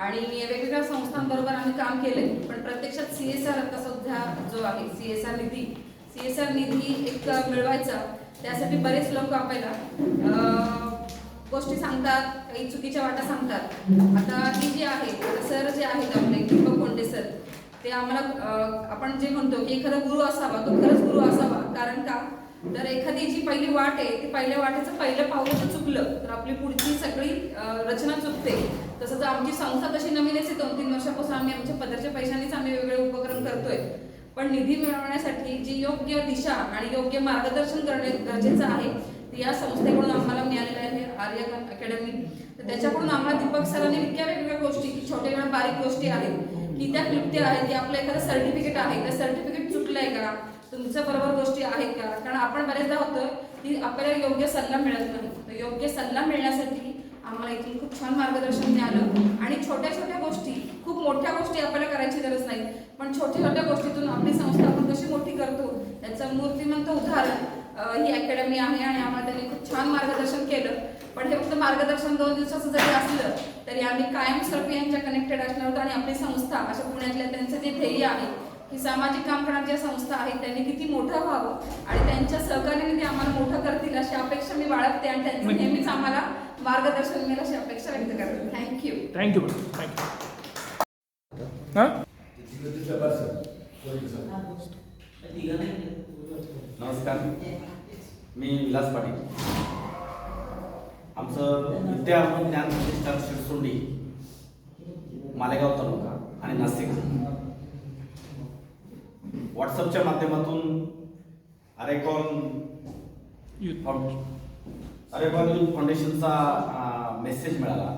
आणि वेगवेगळ्या संस्थांबरोबर आम्ही काम केले पण प्रत्यक्षात सी एस आर आता सध्या जो आहे सी एस आर निधी सी एस आर निधी एक मिळवायचा त्यासाठी बरेच लोक आपल्याला गोष्टी सांगतात काही चुकीच्या वाटा सांगतात. आता ही जी आहे सर जे आहेत आपले दीपक कोंडे सर ते आम्हाला आपण जे म्हणतो की एखादा गुरु असावा तो खरंच गुरु असावा. कारण का? तर एखादी जी पहिली वाट आहे ती पहिल्या वाटेचं पहिलं पाऊल चुकलं तर आपली पुढची सगळी रचना चुकते. तसंच आमची संस्था तशी नवीन असते दोन तीन वर्षापासून आम्ही आमच्या पदरच्या पैशानेच आम्ही वेगवेगळे उपक्रम करतोय. पण निधी मिळवण्यासाठी जी योग्य दिशा आणि योग्य मार्गदर्शन करणे गरजेचं आहे या संस्थेकडून आम्हाला मिळालेलं आहे आर्य अकॅडमी. तर त्याच्याकडून आम्हाला दीपक सरांनी इतक्या वेगवेगळ्या गोष्टी की छोट्या वेळा बारीक गोष्टी आहेत की त्या क्लिप्त्या आहेत की आपलं एखादं सर्टिफिकेट आहे त्या सर्टिफिकेट चुकलंय का? तुमच्या बरोबर गोष्टी आहेत का? कारण आपण बरेचदा होतं की आपल्याला योग्य सल्ला मिळत नाही. तर योग्य सल्ला मिळण्यासाठी आम्हाला इथून खूप छान मार्गदर्शन मिळालं. आणि छोट्या छोट्या गोष्टी खूप मोठ्या गोष्टी आपल्याला करायची गरज नाही. पण छोट्या छोट्या गोष्टीतून आपली संस्था आपण कशी मोठी करतो त्याचं मूर्तिमंत उदाहरण ही अकॅडमी आहे आणि आम्हाला त्यांनी खूप छान मार्गदर्शन केलं. पण हे फक्त मार्गदर्शन दोन दिवसाचं जरी असलं तरी आम्ही कायमस्वरूपी यांच्या कनेक्टेड असणार होतो आणि आपली संस्था अशा पुण्यातल्या त्यांचं जे ध्येय आहे की सामाजिक काम करणाऱ्या ज्या संस्था आहेत त्यांनी किती मोठं व्हावं आणि त्यांच्या सहकार्याने ते आम्हाला मोठं करतील अशी अपेक्षा मी बाळगते आणि त्यांचं नक्की. नेहमीच आम्हाला मार्गदर्शन मिळेल अशी अपेक्षा व्यक्त करते. थँक्यू थँक्यू हां? नमस्कार. मी विलास पाटील. आमचं विद्या ज्ञान प्रतिष्ठान शिरसोंडी मालेगाव तालुका आणि नाशिक. व्हॉट्सअपच्या माध्यमातून अरेकॉन युथ अरेकॉन युथ फाउंडेशनचा मेसेज मिळाला.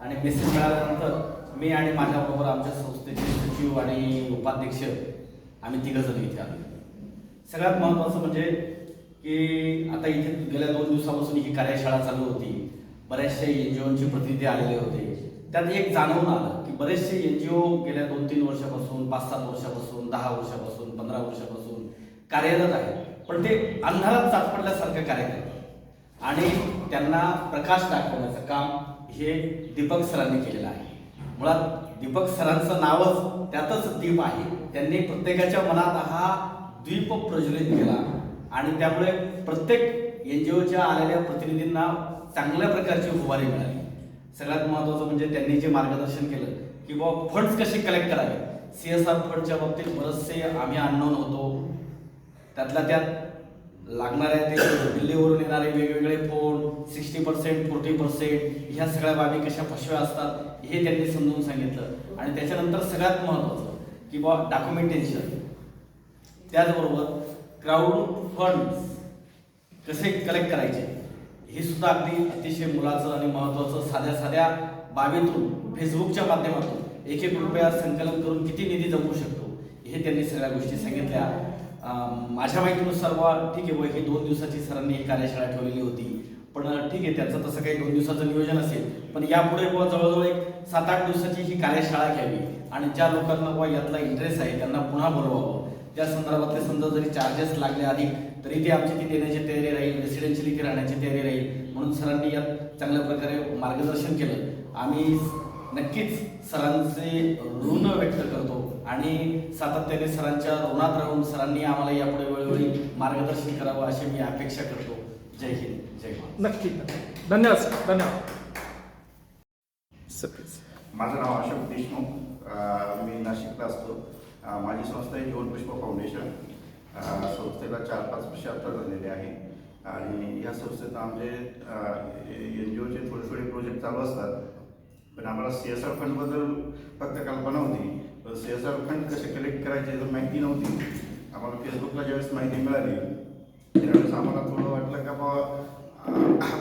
आणि मेसेज मिळाल्यानंतर मी आणि माझ्याबरोबर आमच्या संस्थेचे सचिव आणि उपाध्यक्ष आम्ही तिघंजण इथे आलो. सगळ्यात महत्त्वाचं म्हणजे की आता इथे गेल्या दोन दिवसापासून ही कार्यशाळा चालू होती. बऱ्याचशा एन जी ओचे प्रतिनिधी आलेले होते. त्यात एक जाणवून आलं की बरेचसे एन जी ओ गेल्या दोन तीन वर्षापासून पाच सात वर्षापासून दहा वर्षापासून पंधरा वर्षापासून कार्यरत आहेत. पण ते अंधारात चाचपडल्यासारखं कार्य करतात. आणि त्यांना प्रकाश दाखवण्याचं काम हे दीपक सरांनी केलेलं आहे. मुळात दीपक सरांचं नावच त्यातच दीप आहे. त्यांनी प्रत्येकाच्या मनात हा द्वीप प्रज्वलित केला. आणि त्यामुळे प्रत्येक एन जी ओच्या आलेल्या प्रतिनिधींना चांगल्या प्रकारची उभारी मिळाली. सगळ्यात महत्त्वाचं म्हणजे त्यांनी जे मार्गदर्शन केलं की बा फंड्स कसे कलेक्ट करावे? सी एस आर फंडच्या बाबतीत बरेचसे आम्ही अननोन होतो. त्यातल्या त्यात लागणाऱ्या ते दिल्लीवरून येणारे वेगवेगळे phone sixty percent forty percent ह्या सगळ्या बाबी कशा फसव्या असतात हे त्यांनी समजून सांगितलं. आणि त्याच्यानंतर सगळ्यात महत्त्वाचं की बा डॉक्युमेंटेशन त्याचबरोबर क्राऊड फंड्स कसे कलेक्ट करायचे? हे सुद्धा अगदी अतिशय मुलाचं आणि महत्त्वाचं साध्या साध्या बाबीतून फेसबुकच्या माध्यमातून एक एक रुपया संकलन करून किती निधी जमवू शकतो हे त्यांनी सगळ्या गोष्टी सांगितल्या. माझ्या माहितीनुसार वा ठीक आहे वय ही दोन दिवसाची सरांनी ही कार्यशाळा ठेवलेली होती. पण ठीक आहे त्याचं तसं काही दोन दिवसाचं नियोजन असेल पण यापुढे बुवा जवळजवळ एक सात आठ दिवसाची ही कार्यशाळा घ्यावी. आणि ज्या लोकांना बुवा यातला इंटरेस्ट आहे त्यांना पुन्हा बोलवावं. त्या संदर्भातले समजा जरी चार्जेस लागले अधिक तरी ते आमची ती देण्याची तयारी राहील रेसिडेन्शियल इथे राहण्याची तयारी राहील. म्हणून सरांनी यात चांगल्या प्रकारे मार्गदर्शन केलं. आम्ही नक्कीच सरांचे ऋण व्यक्त करतो आणि सातत्याने सरांच्या ऋणात राहून सरांनी आम्हाला यापुढे वेळोवेळी मार्गदर्शन करावं अशी मी अपेक्षा करतो. जय हिंद जय महाराष्ट्र. नक्की धन्यवाद सर. धन्यवाद. सर माझं नाव अशोक देशमुख. मी नाशिकला असतो. माझी संस्था आहे जीवन पुष्प फाउंडेशन. संस्थेला चार पाच वर्ष आता झालेले आहे. आणि या संस्थेत आमचे एन जी ओचे थोडे थोडे प्रोजेक्ट चालू असतात. पण आम्हाला सी एस आर फंडबद्दल फक्त कल्पना होती. सी एस आर फंड कसे कलेक्ट करायचे तर माहिती नव्हती. आम्हाला फेसबुकला ज्यावेळेस माहिती मिळाली त्यावेळेस आम्हाला थोडं वाटलं का बा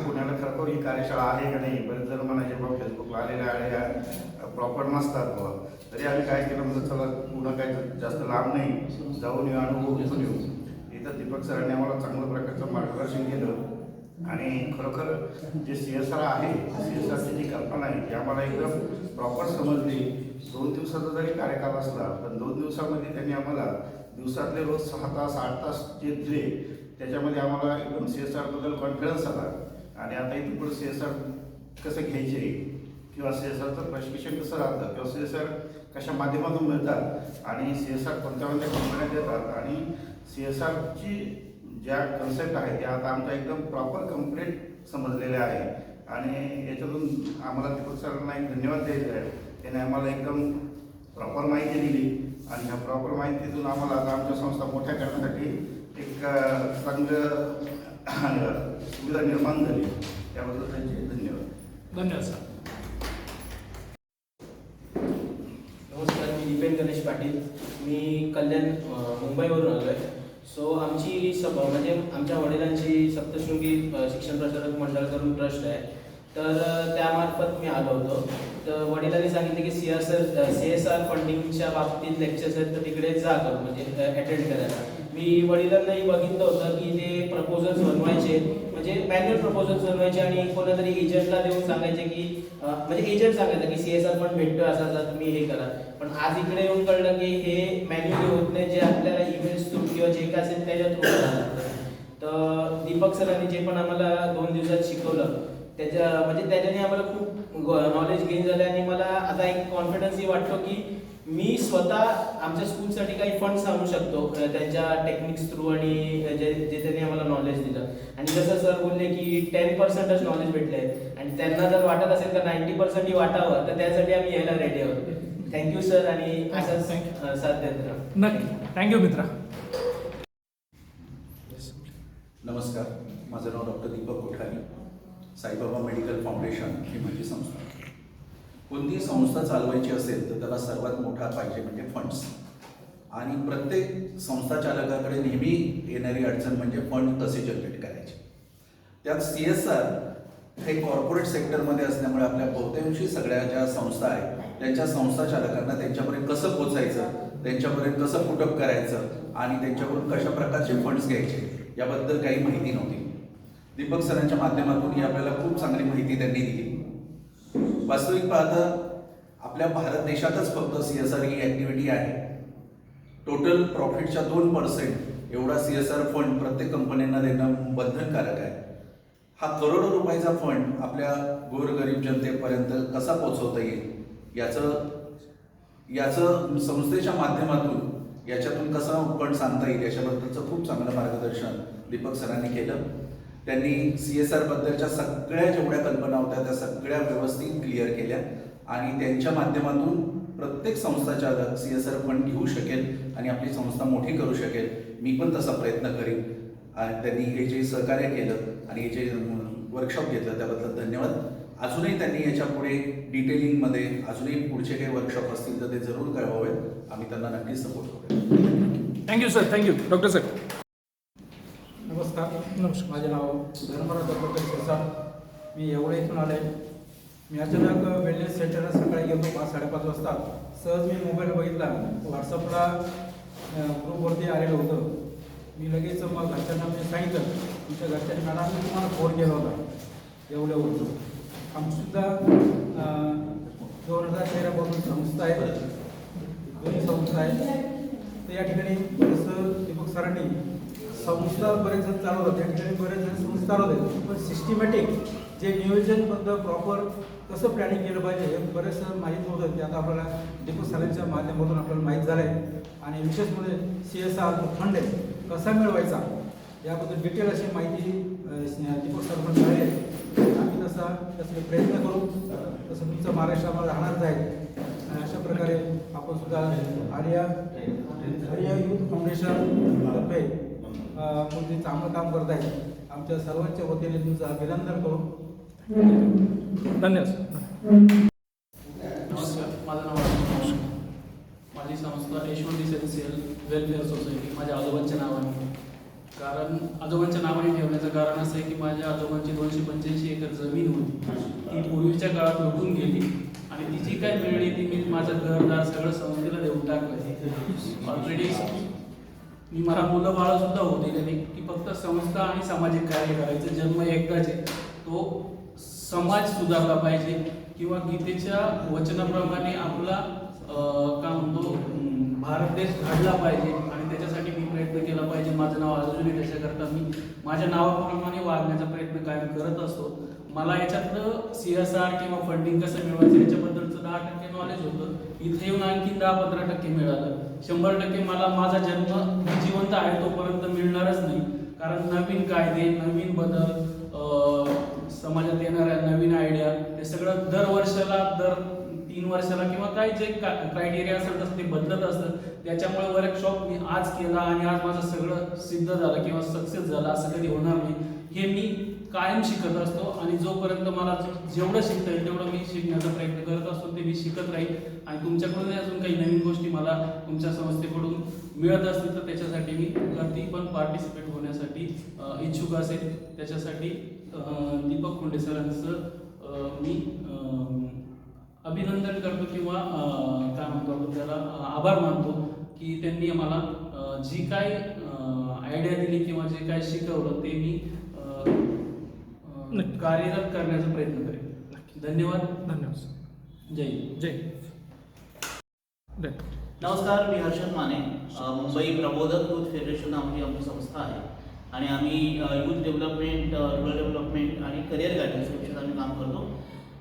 पुण्याला खरं ही कार्यशाळा आहे का नाही? बरेच जर म्हणायचे बाबा फेसबुकला आलेल्या आलेल्या प्रॉपर नसतात बाबा तरी आम्ही काय केलं म्हणजे चला पुन्हा काय जास्त लांब नाही जाऊन येऊ अनुभव घेऊन येऊ. इथं दीपक सरांनी आम्हाला चांगल्या प्रकारचं मार्गदर्शन केलं. आणि खरोखर जे सी एस आर आहे सी एस आरची जी कल्पना आहे ती आम्हाला एकदम प्रॉपर समजली. दोन दिवसाचा जरी कार्यकाल असला पण दोन दिवसामध्ये त्यांनी आम्हाला दिवसातले रोज सहा तास आठ तास जे दिले त्याच्यामध्ये आम्हाला एकदम सी एस आरबद्दल कॉन्फिडन्स आला. आणि आता इथून पुढे सी एस आर कसं घ्यायचे? किंवा सी एस आरचं प्रशिक्षण कसं राहतं? किंवा सी एस आर कशा माध्यमातून मिळतात आणि सी एस आर कोणत्या कोणत्या कंपन्या देतात आणि सी एस आरची ज्या कन्सेप्ट आहे त्या आता आमच्या एकदम प्रॉपर कंप्लीट समजलेल्या आहे. आणि याच्यातून आम्हाला दीपक सरांना एक धन्यवाद द्यायचा आहे. त्याने आम्हाला एकदम प्रॉपर माहिती दिली आणि ह्या प्रॉपर माहितीतून आम्हाला आता आमच्या संस्था मोठ्या करण्यासाठी एक चांगलं सुविधा निर्माण झाली. त्याबद्दल त्यांचे धन्यवाद. धन्यवाद सर नमस्कार मी दीपेन गणेश पाटील मी कल्याण मुंबईवरून आलो आहे सो आमची सभा म्हणजे आमच्या वडिलांची सप्तशृंगी शिक्षण प्रसारक मंडळ करून ट्रस्ट आहे. तर त्यामार्फत मी आलो होतो. तर वडिलांनी सांगितले की C S R C S R फंडिंगच्या बाबतीत लेक्चर्स आहेत तर तिकडे जा कर म्हणजे अटेंड करायला. मी वडिलांनाही बघितलं होतं की ते प्रपोजल्स बनवायचे म्हणजे मॅन्युअल प्रपोजल बनवायचे आणि कोणातरी एजंटला देऊन सांगायचे की म्हणजे एजंट सांगायचं की सीएसआर पण भेटतो असा असा तुम्ही हे करा. पण आज इकडे येऊन कळलं की हे मॅन्युअली होत नाही जे आपल्याला ईमेल्स थ्रू किंवा जे काय असेल त्याच्या थ्रू तर दीपक सरांनी जे पण आम्हाला दोन दिवसात शिकवलं त्याच्या म्हणजे त्याच्याने आम्हाला खूप नॉलेज गेन झालं आणि मला आता एक कॉन्फिडन्सही वाटतो की मी स्वतः आमच्या स्कूलसाठी काही फंड्स आणू शकतो त्यांच्या टेक्निक्स थ्रू आणि जे जे त्यांनी आम्हाला नॉलेज दिलं. आणि जसं सर बोलले की टेन पर्सेंटच नॉलेज भेटले आणि त्यांना जर वाटत असेल तर नाईन्टी पर्सेंटही वाटावं तर त्यासाठी आम्ही यायला रेडी आहोत. थँक्यू सर आणि असंच अ, साथ देत राहा. नक्की. थँक्यू मित्रा. नमस्कार. माझं नाव doctor Deepak Kothari. Saibaba medical foundation ही माझी संस्था कोणतीही संस्था चालवायची असेल तर त्याला सर्वात मोठा पाहिजे म्हणजे फंड्स आणि प्रत्येक संस्था चालकाकडे नेहमी येणारी अडचण म्हणजे फंड कसे जनरेट करायचे. त्यात सी एस आर हे कॉर्पोरेट सेक्टरमध्ये असल्यामुळे आपल्या बहुतांशी सगळ्या ज्या संस्था आहेत त्यांच्या संस्था चालकांना त्यांच्यापर्यंत कसं पोचायचं त्यांच्यापर्यंत कसं पुटअप करायचं आणि त्यांच्याकडून कशा प्रकारचे फंड्स घ्यायचे याबद्दल काही माहिती नव्हती. दीपक सरांच्या माध्यमातून ही आपल्याला खूप चांगली माहिती त्यांनी दिली. वास्तविक पाहता आपल्या भारत देशातच फक्त सी एस आर ही ॲक्टिव्हिटी आहे. टोटल प्रॉफिटच्या दोन पर्सेंट एवढा सी एस आर फंड प्रत्येक कंपन्यांना देणं बंधनकारक आहे. हा करोडो रुपयाचा फंड आपल्या गोरगरीब जनतेपर्यंत कसा पोचवता येईल? याचं याचं संस्थेच्या माध्यमातून याच्यातून कसा फंड सांगता येईल? याच्याबद्दलचं खूप चांगलं मार्गदर्शन दीपक सरांनी केलं. त्यांनी सी एस आर बद्दलच्या सगळ्या जेवढ्या कल्पना होत्या त्या सगळ्या व्यवस्थित क्लिअर केल्या. आणि त्यांच्या माध्यमातून प्रत्येक संस्था चालक सी एस आर फंड घेऊ शकेल आणि आपली संस्था मोठी करू शकेल मी पण तसा प्रयत्न करीन. आणि त्यांनी हे जे सहकार्य केलं आणि हे जे वर्कशॉप घेतलं त्याबद्दल धन्यवाद. अजूनही त्यांनी याच्यापुढे डिटेलिंगमध्ये अजूनही पुढचे काही वर्कशॉप असतील तर ते जरूर कळवावेत आम्ही त्यांना नक्कीच सपोर्ट करू. Thank you sir thank you doctor sir नमस्कार नमस्कार. माझे नाव धर्मराज दत्तात्रय शिरसाट मी एवढे इथून आले मी अचानक वेलनेस सेंटरला सकाळी गेलो पाच साडेपाच वाजता. सहज मी मोबाईल बघितला. व्हॉट्सअपला ग्रुपवरती आलेलं होतं. मी लगेच मग घरच्यांना मी सांगितलं तुमच्या घरच्यांनी मॅडम मी तुम्हाला फोन केला होता. एवढ्या होतं आमचीसुद्धा दोन हजार तेरापासून संस्था आहे. दोन्ही संस्था आहेत. तर या ठिकाणी जसं दीपक सरांनी संस्था बरेच जण चालवतात त्या ठिकाणी बरेच जण संस्था चालवतात पण सिस्टमॅटिक जे नियोजनबद्ध प्रॉपर कसं प्लॅनिंग केलं पाहिजे हे बरेचसं माहीत नव्हतं ते आता आपल्याला डिपो सरांच्या माध्यमातून आपल्याला माहीत झालं आहे आणि विशेष म्हणजे सी एस आर फंड आहे कसा मिळवायचा याबद्दल डिटेल अशी माहिती दीपक सर आहे. आम्ही तसा तसे प्रयत्न करू. तसं तुमचं महाराष्ट्रामध्ये राहणारच आहे. आणि अशा प्रकारे आपण सुद्धा आर्या आर्या युथ फाउंडेशन तर्फे कोणते चांगलं काम करत आहे. आमच्या सर्वांच्या वतीने तुमचं अभिनंदन करू. धन्यवाद नमस्कार माझं नाव. माझी संस्था यशवंत एसेन्शियल वेलफेअर सोसायटी माझ्या आजोबांच्या नावाने. कारण आजोबांच्या नावाने ठेवण्याचं कारण असं आहे की माझ्या आजोबांची दोनशे पंच्याऐंशी एकर जमीन होती. ती पूर्वीच्या काळात लुटून गेली आणि ती जी काय मिळली ती मी माझं घरदार सगळं संस्थेला देऊन टाकलं ऑलरेडी मी मला मुलं बाळं सुद्धा होऊ दिले नाही की फक्त संस्था आणि सामाजिक कार्य करायचं जन्म एकदाच आहे. तो समाज सुधारला पाहिजे किंवा गीतेच्या वचनाप्रमाणे आपला काय म्हणतो भारत देश घडला पाहिजे आणि त्याच्यासाठी मी प्रयत्न केला पाहिजे. माझं नाव अजूनही त्याच्याकरता मी माझ्या नावाप्रमाणे वागण्याचा प्रयत्न कायम करत असतो. मला याच्यातलं सी एस आर किंवा फंडिंग कसं मिळवायचं याच्याबद्दलचं दहा टक्के नॉलेज होतं. इथे येऊन आणखी दहा पंधरा टक्के मिळालं. शंभर टक्के मला माझा जन्म जिवंत आहे तोपर्यंत मिळणारच नाही. कारण नवीन कायदे नवीन बदल समाजात येणाऱ्या नवीन आयडिया हे सगळं दर वर्षाला दर तीन वर्षाला किंवा काही जे क्रायटेरिया असेल तसं ते बदलत असतं. त्याच्यामुळे वर्कशॉप मी आज केला आणि आज माझं सगळं सिद्ध झालं किंवा सक्सेस झालं असं कधी होणार नाही. हे मी कायम शिकत असतो आणि जोपर्यंत मला जेवढं शिकता येईल तेवढं मी शिकण्याचा प्रयत्न करत असतो ते मी शिकत राहील. आणि तुमच्याकडून अजून काही नवीन गोष्टी मला तुमच्या संस्थेकडून मिळत असतील तर त्याच्यासाठी मी कधी पण पार्टिसिपेट होण्यासाठी इच्छुक असेल. त्याच्यासाठी दीपक खुंडे सरांचं मी अभिनंदन करतो किंवा काय म्हणतो आपण त्याला आभार मानतो की त्यांनी मला जी काय आयडिया दिली किंवा जे काय शिकवलं ते मी कार्यरत करण्याचा प्रयत्न करेन. धन्यवाद. धन्यवाद सर. जय. जय नमस्कार मी हर्षद माने. मुंबई प्रबोधक युथ फेडरेशन नावाची आमची संस्था आहे. आणि आम्ही युथ डेव्हलपमेंट रुरल डेव्हलपमेंट आणि करिअर गायडन्स या विषयात आम्ही काम करतो.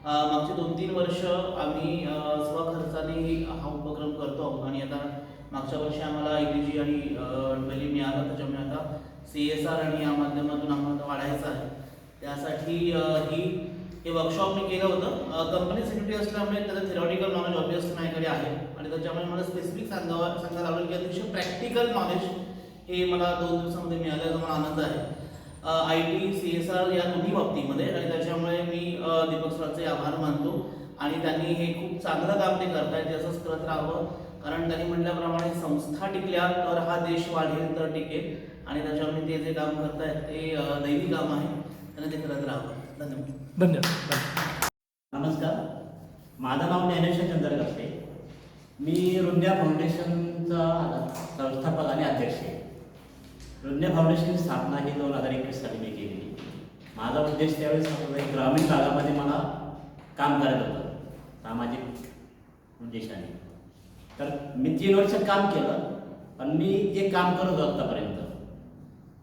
मागचे दोन तीन वर्ष आम्ही स्वखर्चाने हा उपक्रम करतो आहोत. आणि आता मागच्या वर्षी आम्हाला इंग्रजी आणि मिळालं त्याच्यामुळे आता सी एस आर आणि या माध्यमातून आम्हाला वाढायचं आहे. त्यासाठी ही हे वर्कशॉप मी केलं होतं. कंपनी सेक्रेटरी असल्यामुळे त्याचं थेरॉटिकल नॉलेज ऑब्वियसली माझ्याकडे आहे. आणि त्याच्यामुळे मला स्पेसिफिक सांगावा सांगायला आवडेल की अतिशय प्रॅक्टिकल नॉलेज हे मला दोन दिवसामध्ये मिळाल्याचा मला आनंद आहे. I T C S R या दोन्ही बाबतीमध्ये आणि त्याच्यामुळे मी दीपक सरांचे आभार मानतो. आणि त्यांनी हे खूप चांगलं काम ते करतायत ते असंच करत राहावं. कारण त्यांनी म्हटल्याप्रमाणे संस्था टिकल्या तर हा देश वाढेल तर टिकेल. आणि त्याच्यामुळे ते जे काम करतायत ते दैवी काम आहे. त्यांना ते करत राहावं धन्यवाद. धन्यवाद. धन्यवाद नमस्कार. माझं नाव ज्ञानेश्वर चंद्र करते मी रुंद्या फाउंडेशनचा संस्थापक आणि अध्यक्ष आहे. रुंद्या फाउंडेशनची स्थापना ही दोन हजार एकवीस साली मी केलेली. माझा उद्देश त्यावेळेस ग्रामीण भागामध्ये मला काम करायचं होतं. सामाजिक उद्देशाने. तर मी तीन वर्ष काम केलं पण मी जे काम करत होतो आत्तापर्यंत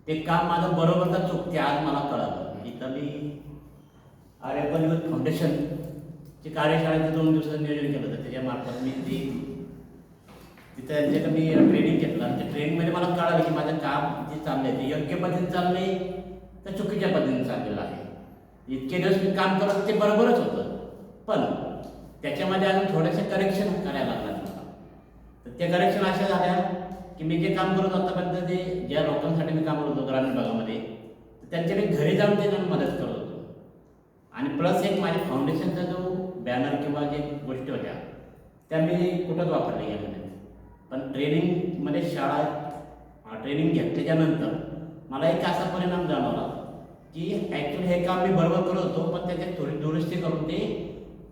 ते काम माझं बरोबर का चुकते आज मला कळालं. इथं मी आर्यपन युथ फाउंडेशनची कार्यशाळेचं दोन दिवसाचं नियोजन केलं होतं त्याच्यामार्फत मी ती तिथं त्यांच्याकडे मी ट्रेनिंग घेतलं. त्या ट्रेनिंगमध्ये मला कळालं की माझं काम जे चाललंय ते योग्य पद्धतीने चाललंय तर चुकीच्या पद्धतीने चाललेलं आहे. इतके दिवस मी काम करत ते बरोबरच होतं. पण त्याच्यामध्ये अजून थोडेसे करेक्शन करायला लागलं मला तर ते करेक्शन अशा झाल्या की मी जे काम करत आतापर्यंत ते ज्या लोकांसाठी मी काम करत होतो ग्रामीण भागामध्ये त्यांच्याकडे त्यांच्या मी घरी जाऊन ते जाऊन मदत करत होतो. आणि प्लस एक माझ्या फाउंडेशनचा जो बॅनर किंवा जे गोष्टी होत्या त्या मी कुठंच वापरल्या गेल्या नाहीत. पण ट्रेनिंगमध्ये शाळा ट्रेनिंग घेतल्याच्यानंतर मला एक असा परिणाम जाणवला की ॲक्च्युली हे काम मी बरोबर करत होतो पण त्याच्यात थोडी दुरुस्ती करून ते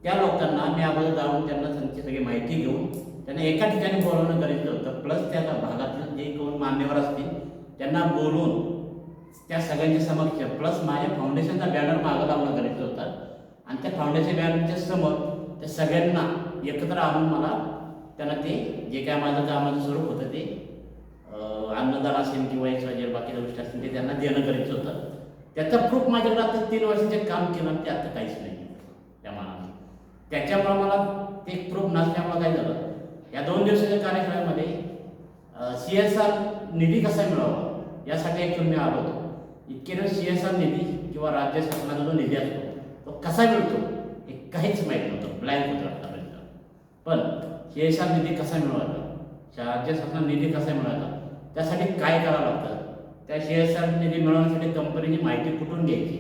त्या लोकांना मी अगोदर जाऊन त्यांना त्यांची सगळी माहिती घेऊन त्यांना एका ठिकाणी बोलवणं गरजेचं होतं. प्लस त्या भागातलं जे कोण मान्यवर असतील त्यांना बोलून त्या सगळ्यांच्या समक्ष. प्लस माझ्या फाउंडेशनचा बॅनर मागं लावणं गरजेचं होतं. आणि त्या फाउंडेशन बॅनरच्या समोर त्या सगळ्यांना एकत्र आणून मला त्यांना ते जे काय माझं कामाचं स्वरूप होतं ते अन्नदान असेल किंवा एक जे बाकीच्या गोष्टी असतील ते त्यांना देणं गरजेचं होतं. त्याचं प्रूफ माझ्याकडे आता तीन वर्षाचे काम केलं ते आता काहीच नाही. त्या मनाने. त्याच्यामुळं मला ते प्रूफ नसल्यामुळं काय झालं? या दोन दिवसाच्या कार्यक्रमामध्ये सी एस आर निधी कसा मिळावा यासाठी ॲक्च्युअली मी आलो होतो. इतके दिवस सी एस आर निधी किंवा राज्य शासनाचा जो निधी असतो तो कसा मिळतो हे काहीच माहीत नव्हतं. ब्लँक होतं आतापर्यंत पण सी एस आर निधी कसा मिळवायचा? राज्य शासनाला निधी कसा मिळवायचा? त्यासाठी काय करावं लागतं? त्या सी एस आर निधी मिळवण्यासाठी कंपनीची माहिती कुठून घ्यायची?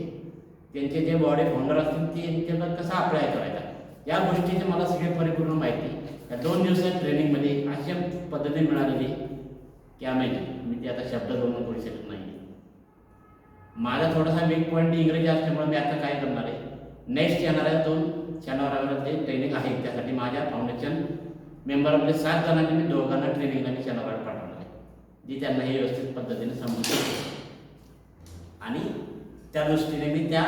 त्यांचे जे बॉडी फाउंडर असतील ते त्यांना कसा अप्लाय करायचा? या गोष्टीची मला सगळी परिपूर्ण माहिती या दोन दिवसात ट्रेनिंगमध्ये अशा पद्धती मिळालेली. की आम्ही मी ते आता शब्द दोन करू शकत नाही माझा थोडासा वीक पॉईंट इंग्रजी असल्यामुळे मी आता काय करणार आहे? नेक्स्ट येणाऱ्या दोन शनिवारावर ते ट्रेनिंग आहे. त्यासाठी माझ्या फाउंडेशन मेंबरमध्ये सात जणांनी मी दोघांना ट्रेनिंगला मी शनिवार पाठवणार आहे. जी त्यांना हे व्यवस्थित पद्धतीने समजू आणि त्या दृष्टीने मी त्या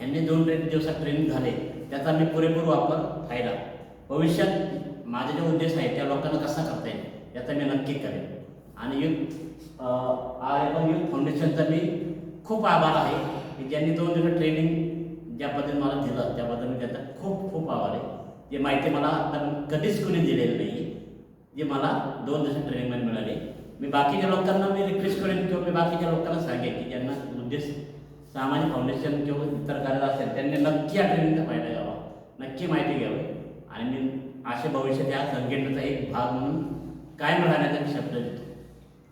यांनी दोन ट्रेन दिवसात ट्रेनिंग झाले. त्याचा मी पुरेपूर वापर फायदा. भविष्यात माझे जे उद्देश आहे त्या लोकांना कसा करता येईल याचा मी नक्की करेन. आणि युथ आर एफ युथ फाउंडेशनचा मी खूप आभार आहे की ज्यांनी दोन दिवस ट्रेनिंग ज्या पद्धतीने मला दिलं त्याबद्दल मी त्याचा खूप खूप आभार आहे. जे माहिती मला आता कधीच कुणी दिलेली नाही जे मला दोन दिवसात ट्रेनिंगमध्ये मिळाली. मी बाकीच्या लोकांना मी रिक्वेस्ट करेन किंवा मी बाकीच्या लोकांना सांगेन की ज्यांना उद्देश सामाजिक फाउंडेशन किंवा इतर कार्य असेल त्यांनी नक्की या ट्रेनिंगचा फायदा घ्यावा. नक्की माहिती घ्यावी. आणि मी अशा भविष्यात या संघटनेचा एक भाग म्हणून कायम राहण्याचा मी शब्द देतो.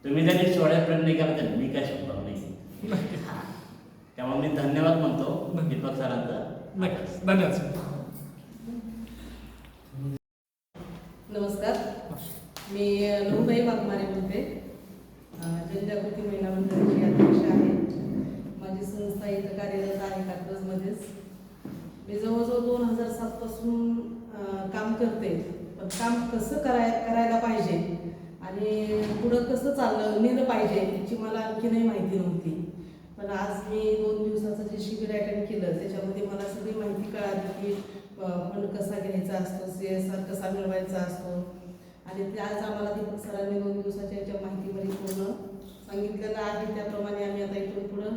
तुम्ही जरी सोळ्या प्रयत्न नाही केला तर मी काय शब्द नाही. त्यामुळे मी धन्यवाद म्हणतो दीपक सरांचा. नक्कीच. धन्यवाद सर. नमस्कार. मी नऊबाई वाघमारे बोलते जनजागृती महिला मंडळाची अध्यक्ष आहे. माझी संस्था इथं कार्यरत आहे कात्रजमध्येच. मी जवळजवळ दोन हजार सातपासून काम करते. पण काम कसं कराय करायला पाहिजे आणि पुढं कसं चाललं नेलं पाहिजे याची मला आणखीनही माहिती नव्हती. पण आज मी दोन दिवसाचं जे शिबिर अटेंड केलं त्याच्यामध्ये मला सगळी माहिती कळाली की फंड कसा घ्यायचा असतो सी एस आर कसा मिळवायचा असतो. आणि ते आज आम्हाला दीपक सरांनी दोन दिवसाच्या याच्या माहितीमध्ये पूर्ण सांगितलेलं आहे. त्याप्रमाणे आम्ही आता इथून पुढं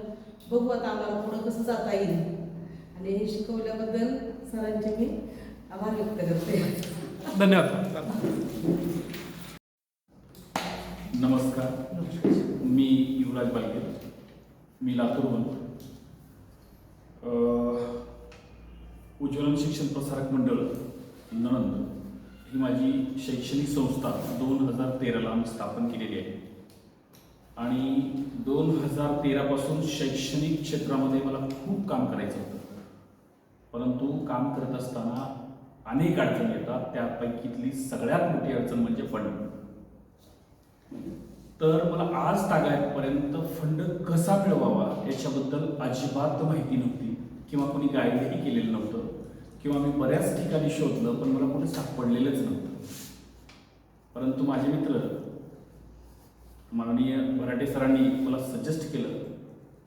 बघू आता आम्हाला पुढं कसं जाता येईल. आणि हे शिकवल्याबद्दल सरांचे मी आभार व्यक्त करते. धन्यवाद. नमस्कार. मी युवराज बालके. मी लातूरहून उज्ज्वलन शिक्षण प्रसारक मंडळ नणंद ही माझी शैक्षणिक संस्था दोन हजार तेराला आम्ही स्थापन केलेली आहे. आणि दोन हजार तेरापासून शैक्षणिक क्षेत्रामध्ये मला खूप काम करायचं होतं. परंतु काम करत असताना अनेक अडचणी येतात त्यापैकीतली सगळ्यात मोठी अडचण म्हणजे फंड. तर मला आज तागायतपर्यंत फंड कसा मिळवावा याच्याबद्दल अजिबात माहिती नव्हती किंवा कोणी गाईडही केलेलं नव्हतं किंवा मी बऱ्याच ठिकाणी शोधलं पण मला कुठे सापडलेलंच नव्हतं. परंतु माझे मित्र माननीय मराठे सरांनी मला सजेस्ट केलं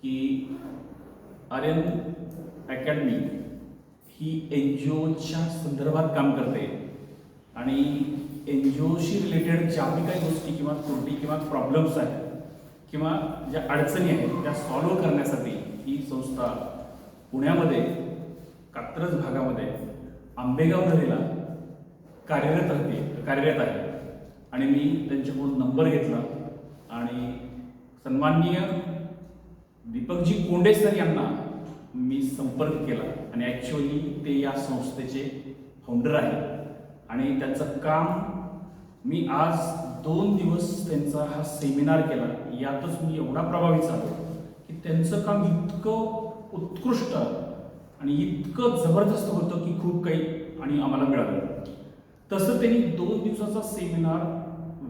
की आर्यन अकॅडमी ही एन जी ओच्या संदर्भात काम करते आणि एन जी ओशी रिलेटेड ज्या बी काही गोष्टी किंवा त्रुटी किंवा प्रॉब्लेम्स आहेत किंवा ज्या अडचणी आहेत त्या सॉल्व्ह करण्यासाठी ही संस्था पुण्यामध्ये कात्रज भागामध्ये आंबेगाव नदीला कार्यरत राहते कार्यरत आहे. आणि मी त्यांच्याकडून नंबर घेतला. आणि सन्माननीय दीपकजी कोंडे सर यांना मी संपर्क केला. आणि ॲक्च्युअली ते या संस्थेचे फाउंडर आहेत. आणि त्यांचं काम मी आज दोन दिवस त्यांचा हा सेमिनार केला. यातच मी एवढा प्रभावित झालो की त्यांचं काम इतकं उत्कृष्ट आणि इतकं जबरदस्त होतं की खूप काही आणि आम्हाला मिळालं. तसं त्यांनी दोन दिवसाचा सेमिनार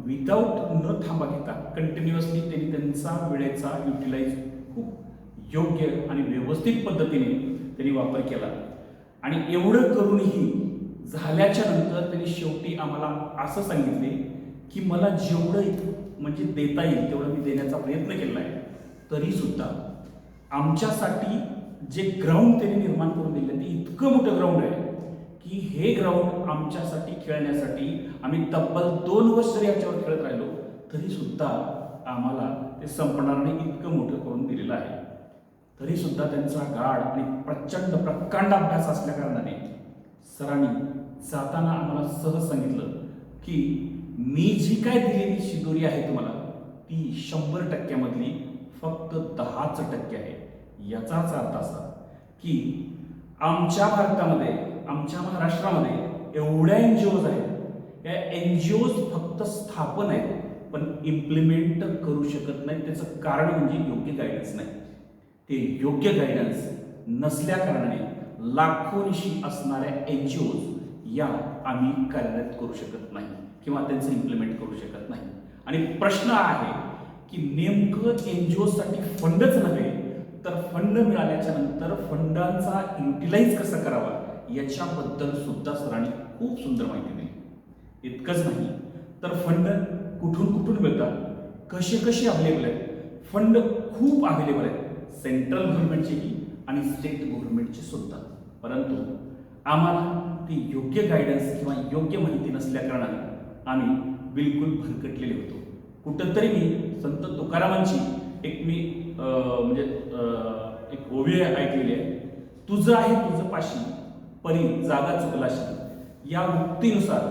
विदाऊट न थांबा घेता कंटिन्युअसली त्यांनी त्यांचा वेळेचा युटिलाइज खूप योग्य आणि व्यवस्थित पद्धतीने त्यांनी वापर केला. आणि एवढं करूनही झाल्याच्यानंतर त्यांनी शेवटी आम्हाला असं सांगितले की मला जेवढं म्हणजे देता येईल तेवढं मी देण्याचा प्रयत्न केला आहे. तरी सुद्धा आमच्यासाठी जे ग्राउंड त्यांनी निर्माण करून दिलं ते इतकं मोठं ग्राउंड आहे की हे ग्राउंड आमच्यासाठी खेळण्यासाठी आम्ही तब्बल दोन वर्ष जरी आमच्यावर खेळत राहिलो तरी सुद्धा आम्हाला ते संपणार नाही इतकं मोठं करून दिलेलं आहे. तरी सुद्धा त्यांचा गाढ आणि प्रचंड प्रकांड अभ्यास असल्या कारणाने सरांनी जाताना आम्हाला सहज सांगितलं की मी जी काय दिलेली शिदोरी आहे तुम्हाला ती शंभर टक्क्यामधली फक्त दहाच टक्के आहे. याचाच अर्थ असा की आमच्या भारतामध्ये आमच्या महाराष्ट्रामध्ये एवढ्या एन जी ओज आहेत. या एन जी ओज फक्त स्थापन आहेत पण इम्प्लिमेंट करू शकत नाही त्याचं कारण म्हणजे योग्य गायडन्स नाही. ते योग्य गायडन्स नसल्या कारणाने लाखोनिशी असणाऱ्या एन जी ओज या आम्ही कार्यरत करू शकत नाही किंवा त्यांचं इम्प्लिमेंट करू शकत नाही. आणि प्रश्न आहे की नेमकं एन जी ओसाठी फंडच नव्हे तर फंड मिळाल्याच्या नंतर फंडांचा युटिलाइज कसा करावा याच्याबद्दल सुद्धा सरांनी खूप सुंदर माहिती दिली. इतकंच नाही तर फंड कुठून कुठून मिळतात? कसे कसे अवेलेबल आहेत? फंड खूप अवेलेबल आहेत. सेंट्रल गव्हर्नमेंटचेही आणि स्टेट गव्हर्नमेंटचे सुद्धा परंतु आम्हाला ती योग्य गायडन्स किंवा योग्य माहिती नसल्याकारणाने आम्ही बिलकुल भरकटलेले होतो. कुठंतरी मी संत तुकारामांची एक मी म्हणजे एक ओवी ऐकलेली आहे. तुझं आहे तुझं पाशी परी जागा चुकलाशी. या वृत्तीनुसार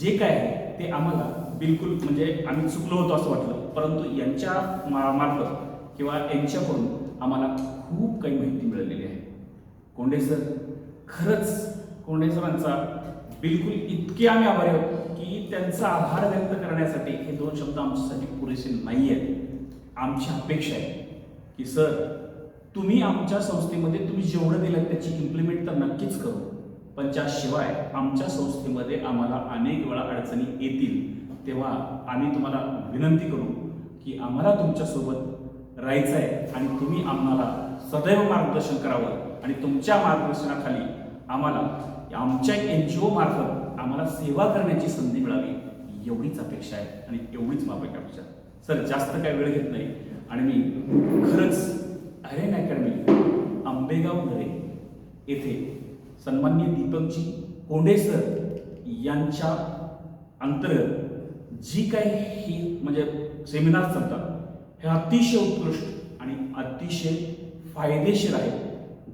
जे काय आहे ते आम्हाला बिलकुल म्हणजे आम्ही चुकलो होतो असं वाटलं. परंतु यांच्या मा मार्फत किंवा यांच्याकडून आम्हाला खूप काही माहिती मिळालेली आहे. कोंडे सर खरंच कोंडे सरांचा बिलकुल इतके आम्ही आभारी आहोत की त्यांचा आभार व्यक्त करण्यासाठी हे दोन शब्द आमच्यासाठी पुरेसे नाही आहेत आमची अपेक्षा आहे की सर तुम्ही आमच्या संस्थेमध्ये तुम्ही जेवढं दिलं त्याची इम्प्लिमेंट तर नक्कीच करू. पण त्याशिवाय आमच्या संस्थेमध्ये आम्हाला अनेक वेळा अडचणी येतील तेव्हा आम्ही तुम्हाला विनंती करू की आम्हाला तुमच्यासोबत राहायचं आहे आणि तुम्ही आम्हाला सदैव मार्गदर्शन करावं. आणि तुमच्या मार्गदर्शनाखाली आम्हाला आमच्या एन जी ओ मार्फत आम्हाला सेवा करण्याची संधी मिळावी एवढीच अपेक्षा आहे आणि एवढीच माफक अपेक्षा सर जास्त काय वेळ घेत नाही. आणि मी खरंच अरेन अकॅडमी आंबेगाव घरे येथे सन्मान्य दीपकजी कोंडे सर यांच्या अंतर्गत जी काही ही म्हणजे सेमिनार चालतात हे अतिशय उत्कृष्ट आणि अतिशय फायदेशीर आहे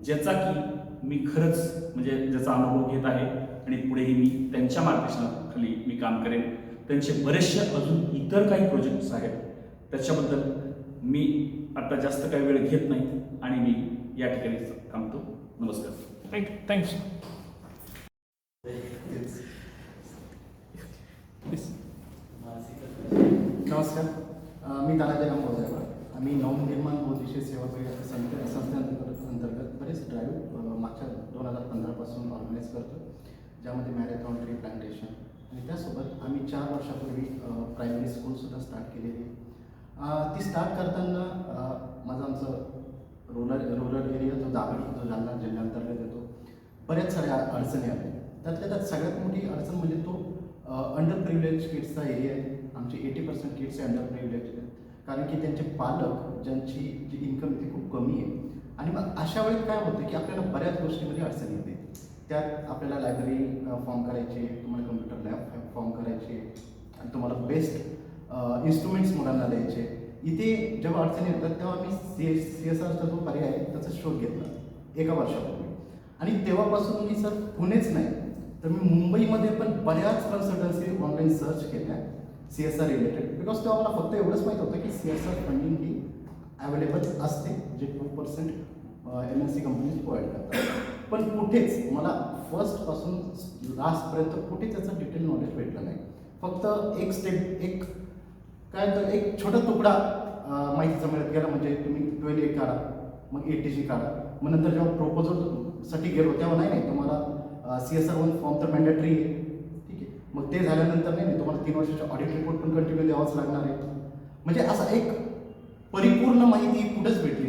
ज्याचा की मी खरंच म्हणजे ज्याचा अनुभव घेत आहे आणि पुढेही मी त्यांच्या मार्गदर्शनाखाली मी काम करेन. त्यांचे बरेचसे अजून इतर काही प्रोजेक्ट्स आहेत. त्याच्याबद्दल मी आता जास्त काही वेळ घेत नाही आणि मी या ठिकाणी थांबतो. नमस्कार. थँक्यू थँक्स नमस्कार. मी तानाजीराम मोजायवा आम्ही नवनिर्माण बौद्धिशीय सेवा संस्थेअंतर्गत अंतर्गत ड्राईव्ह मागच्या दोन हजार पंधरापासून ऑर्गनाईज करतो ज्यामध्ये मॅरेथॉन ट्री प्लांटेशन आणि त्यासोबत आम्ही चार वर्षापूर्वी प्रायमरी स्कूलसुद्धा स्टार्ट केलेली. ती स्टार्ट करताना माझं आमचं रुरल रुरल एरिया जो दाभडी जो जालना जिल्ह्यांतर्गत येतो. बऱ्याच साऱ्या अडचणी आल्या. त्यातल्या त्यात सगळ्यात मोठी अडचण म्हणजे तो अंडर प्रिव्हिलेज किड्सचा एरिया आहे. आमचे एटी पर्सेंट किड्स हे अंडर प्रिव्हिलेज आहेत. कारण की त्यांचे पालक ज्यांची जी इन्कम ती खूप कमी आहे आणि मग अशा वेळी काय होतं की आपल्याला बऱ्याच गोष्टीमध्ये अडचणी येते. त्यात आपल्याला लायब्ररी फॉर्म करायचे तुम्हाला कम्प्युटर लॅब फॉर्म करायचे आणि तुम्हाला बेस्ट इन्स्ट्रुमेंट्स मुलांना द्यायचे. इथे जेव्हा अडचणी येतात तेव्हा मी सी एस सी एस आरचा जो पर्याय आहे त्याचा शोध घेतला. एका वर्षापूर्वी. आणि तेव्हापासून मी सर पुणेच नाही. तर मी मुंबईमध्ये पण बऱ्याच कन्सल्टन्सी ऑनलाईन सर्च केल्या C S R related because तेव्हा मला फक्त एवढंच माहीत होतं की सी एस आर फंडिंग ही अवेलेबल असते जे two percent M N C companies provide करतात पण कुठेच मला फर्स्टपासून लास्टपर्यंत कुठे त्याचं डिटेल नॉलेज भेटलं नाही. फक्त एक स्टेप एक काय तर एक छोटा तुकडा माहितीचा मिळत गेला म्हणजे तुम्ही ट्वेल्व ए काढा मग ए टी सी काढा. मग नंतर जेव्हा प्रपोजलसाठी गेलो तेव्हा नाही नाही तुम्हाला C S R one form तर मॅन्डेटरी आहे. ठीक आहे. मग ते झाल्यानंतर नाही नाही तुम्हाला तीन वर्षाचा ऑडिट रिपोर्ट पण कंटिन्यू द्यावाच लागणार आहे. म्हणजे असा एक परिपूर्ण माहिती कुठेच भेटली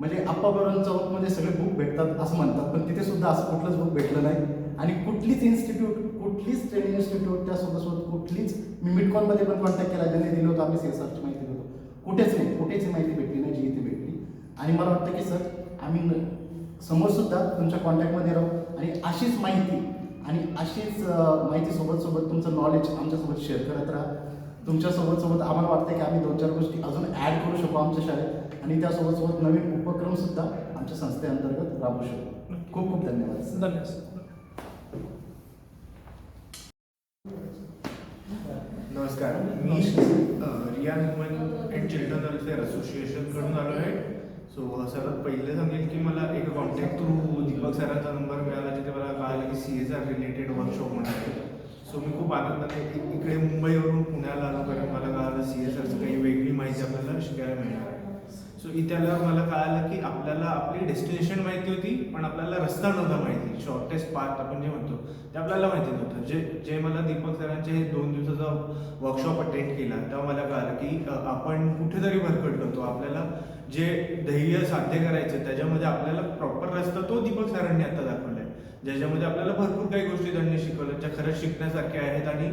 म्हणजे आप्पाबरोबर चौकमध्ये सगळे बुक भेटतात असं म्हणतात पण तिथे सुद्धा असं कुठलंच बुक भेटलं नाही. आणि कुठलीच इन्स्टिट्यूट कुठलीच ट्रेनिंग इन्स्टिट्यूट त्यासोबतसोबत कुठलीच मी मिडकॉनमध्ये पण कॉन्टॅक्ट केला ज्यांनी दिलं होतं आम्ही सी माहिती देतो कुठेच नाही कुठेच माहिती भेटली नाही जी इथे भेटली. आणि मला वाटतं की सर आम्ही समोर सुद्धा तुमच्या कॉन्टॅक्टमध्ये राहू. आणि अशीच माहिती आणि अशीच माहिती सोबत सोबत तुमचं नॉलेज आमच्यासोबत शेअर करत राहा. तुमच्यासोबत सोबत आम्हाला वाटतं की आम्ही दोन चार गोष्टी अजून ॲड करू शकू आमच्या शाळेत. आणि त्यासोबत सोबत नवीन उपक्रम सुद्धा आमच्या संस्थेअंतर्गत राबवू शकू खूप खूप धन्यवाद. धन्यवाद. नमस्कार. मी अ, Riyan woman and children welfare असोसिएशनकडून आलो आहे सो सर्वात पहिले सांगेल की मला एक कॉन्टॅक्ट थ्रू दीपक सरांचा नंबर मिळाला जिथे मला कळालं की C S R related workshop होणार आहे सो मी खूप आनंदाने इकडे मुंबईवरून पुण्याला आलो कारण मला कळालं सी एस आरचं काही वेगळी माहिती आपल्याला शिकायला मिळणार आहे सो इथे आल्यावर मला कळालं की आपल्याला आपली डेस्टिनेशन माहिती होती पण आपल्याला रस्ता नव्हता माहिती. शॉर्टेस्ट पार्ट आपण जे म्हणतो ते आपल्याला माहिती नव्हतं. जे जे मला दीपक सरांचे हे दोन दिवसाचा वर्कशॉप अटेंड केला तेव्हा मला कळालं की आपण कुठेतरी भरकटलो होतो आपल्याला जे ध्येय साध्य करायचं त्याच्यामध्ये आपल्याला प्रॉपर रस्ता तो दीपक सरांनी आता दाखवला आहे ज्याच्यामध्ये आपल्याला भरपूर काही गोष्टी त्यांनी शिकवल्या ज्या खरंच शिकण्यासारख्या आहेत आणि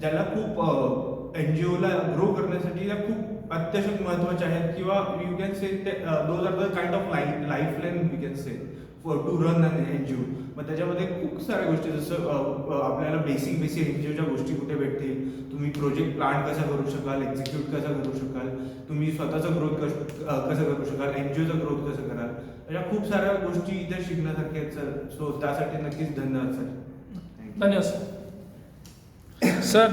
ज्याला खूप एन जी ओला ग्रो करण्यासाठी त्या खूप अत्यावश्यक महत्त्वाचे आहेत. किंवा you can say those are the kind of life life line you can say for to run an N G O मग त्याच्यामध्ये खूप साऱ्या गोष्टी जसं आपल्याला बेसिक बेसिक एन जी ओच्या गोष्टी कुठे भेटतील? तुम्ही प्रोजेक्ट प्लान कसा करू शकाल? एक्झिक्यूट कसा करू शकाल? तुम्ही स्वतःचा ग्रोथ कसं करू शकाल? एन जी ओचा ग्रोथ कसं कराल? अशा खूप साऱ्या गोष्टी इथे शिकण्यासारख्या आहेत सर. सो त्यासाठी नक्कीच धन्यवाद सर. धन्यवाद सर. सर